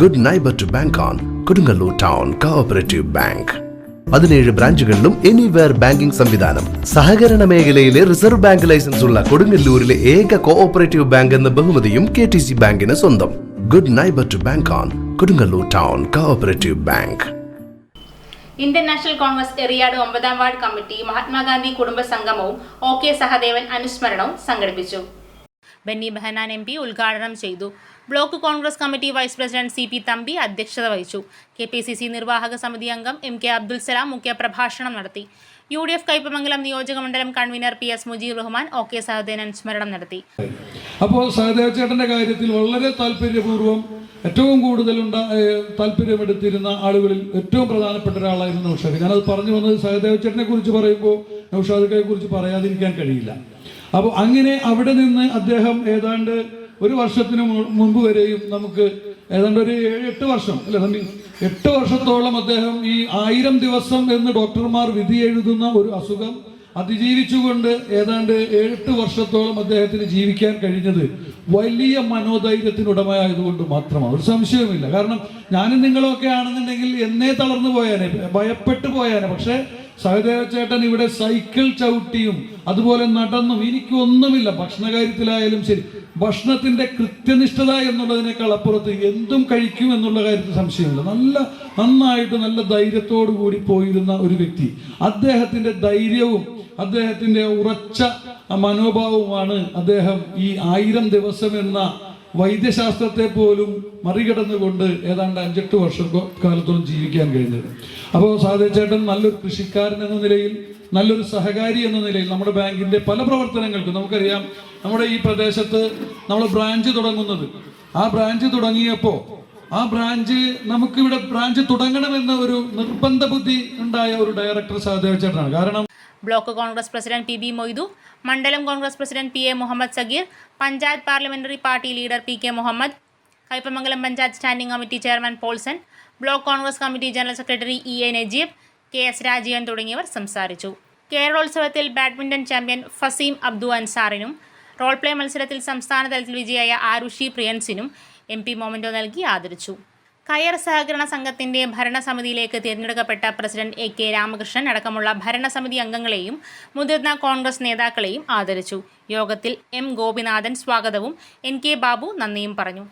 Good neighbour to bank on Kodungallur town cooperative bank പതിനേഴ് ബ്രാഞ്ചുകളിലും anywhere banking സംവിധാനം. സഹകരണ മേഖലയിലെ റിസർവ് ബാങ്ക് ലൈസൻസ് ഉള്ള കൊടുങ്ങല്ലൂരിലെ ഏക കോഓപ്പറേറ്റീവ് ബാങ്ക് എന്ന ബഹുമതിയും കെ ടി സി ബാങ്കിന് സ്വന്തം. Good neighbour to bank on Kodungallur town cooperative bank Indian National Congress Eriyad ഒമ്പതാം വാർഡ് കമ്മിറ്റി മഹാത്മാഗാന്ധി കുടുംബ സംഗമവും ഒ കെ സഹദേവൻ അനുസ്മരണവും സംഘടിപ്പിച്ചു. ബെന്നി ബെഹനാൻ എം പി ഉദ്ഘാടനം ചെയ്തു. Block Congress committee vice president C P Thampi അധ്യക്ഷത വഹിച്ചു. കെ പി സി സി നിർവാഹക സമിതി അംഗം എം കെ അബ്ദുൽ സലാം മുഖ്യപ്രഭാഷണം നടത്തി. യു ഡി എഫ് കൈപ്പമംഗലം നിയോജക മണ്ഡലം convener P S Mujeeb Rahman O K Sahadevan സ്മരണം നടത്തി. അപ്പോൾ സഹദേവ ചേട്ടന്റെ കാര്യത്തിൽ വളരെ താല്പര്യപൂർവം ഏറ്റവും കൂടുതൽ താല്പര്യമെടുത്തിരുന്ന ആളുകളിൽ ഏറ്റവും പ്രധാനപ്പെട്ട ഒരാളായിരുന്നു നൗഷാദ്. ഞാനത് പറഞ്ഞു വന്നത് സഹദേവ ചേട്ടനെ കുറിച്ച് പറയുമ്പോൾ നൗഷാദിനെ കുറിച്ച് പറയാതിരിക്കാൻ കഴിയില്ല. അപ്പോൾ അങ്ങനെ അവിടെ നിന്ന് അദ്ദേഹം ഏതാണ്ട് ഒരു വർഷത്തിന് മുമ്പ് വരെയും നമുക്ക് ഏതാണ്ട് ഒരു ഏഴ് എട്ട് വർഷം അല്ലെ നമ്മി എട്ട് വർഷത്തോളം അദ്ദേഹം ഈ ആയിരം ദിവസം എന്ന് ഡോക്ടർമാർ വിധി എഴുതുന്ന ഒരു അസുഖം അതിജീവിച്ചുകൊണ്ട് ഏതാണ്ട് ഏഴെട്ട് വർഷത്തോളം അദ്ദേഹത്തിന് ജീവിക്കാൻ കഴിഞ്ഞത് വലിയ മനോധൈര്യത്തിനുടമയായതുകൊണ്ട് മാത്രമാണ്. ഒരു സംശയവുമില്ല. കാരണം ഞാനും നിങ്ങളൊക്കെ ആണെന്നുണ്ടെങ്കിൽ എന്നേ തളർന്നു പോയാനെ ഭയപ്പെട്ടു പോയാനെ. പക്ഷേ സഹദേവ ചേട്ടൻ ഇവിടെ സൈക്കിൾ ചവിട്ടിയും അതുപോലെ നടന്നും. എനിക്കൊന്നുമില്ല ഭക്ഷണ കാര്യത്തിലായാലും ശരി. ഭക്ഷണത്തിന്റെ കൃത്യനിഷ്ഠത എന്നുള്ളതിനേക്കാൾ അപ്പുറത്ത് എന്തും കഴിക്കും എന്നുള്ള കാര്യത്തിൽ സംശയമില്ല. നല്ല നന്നായിട്ട് നല്ല ധൈര്യത്തോടു കൂടി പോയിരുന്ന ഒരു വ്യക്തി. അദ്ദേഹത്തിന്റെ ധൈര്യവും അദ്ദേഹത്തിന്റെ ഉറച്ച മനോഭാവവുമാണ് അദ്ദേഹം ഈ ആയിരം ദിവസം എന്ന വൈദ്യശാസ്ത്രത്തെ പോലും മറികടന്നുകൊണ്ട് ഏതാണ്ട് അഞ്ചെട്ട് വർഷം കാലത്തോളം ജീവിക്കാൻ കഴിഞ്ഞത്. അപ്പോൾ സാധേ ചേട്ടൻ നല്ലൊരു കൃഷിക്കാരൻ എന്ന നിലയിൽ നല്ലൊരു സഹകാരി എന്ന നിലയിൽ നമ്മുടെ ബാങ്കിന്റെ പല പ്രവർത്തനങ്ങൾക്കും നമുക്കറിയാം നമ്മുടെ ഈ പ്രദേശത്ത് നമ്മൾ ബ്രാഞ്ച് തുടങ്ങുന്നത്. ആ ബ്രാഞ്ച് തുടങ്ങിയപ്പോൾ ആ ബ്രാഞ്ച് നമുക്കിവിടെ ബ്രാഞ്ച് തുടങ്ങണമെന്ന ഒരു നിർബന്ധ ബുദ്ധി ഉണ്ടായ ഒരു ഡയറക്ടർ സഹദേവ ചേട്ടനാണ്. കാരണം block Congress president P B Moidu മണ്ഡലം Congress president P A Muhammad Sageer panchayat parliamentary party leader P K Muhammad Kaipamangalam panchayat standing committee chairman Paulson block Congress committee general secretary E A Najeeb K S Rajeevan തുടങ്ങിയവർ സംസാരിച്ചു. കേരളോത്സവത്തിൽ badminton champion Faseem Abdu അൻസാറിനും role play മത്സരത്തിൽ സംസ്ഥാന തലത്തിൽ വിജയായ ആരുഷി പ്രിയൻസിനും M P memento നൽകി ആദരിച്ചു. കയർ സഹകരണ സംഘത്തിന്റെ ഭരണസമിതിയിലേക്ക് തിരഞ്ഞെടുക്കപ്പെട്ട പ്രസിഡന്റ് എ കെ രാമകൃഷ്ണൻ അടക്കമുള്ള ഭരണസമിതി അംഗങ്ങളെയും മുതിർന്ന കോൺഗ്രസ് നേതാക്കളെയും ആദരിച്ചു. യോഗത്തിൽ എം ഗോപിനാഥൻ സ്വാഗതവും എൻ കെ ബാബു നന്ദിയും പറഞ്ഞു.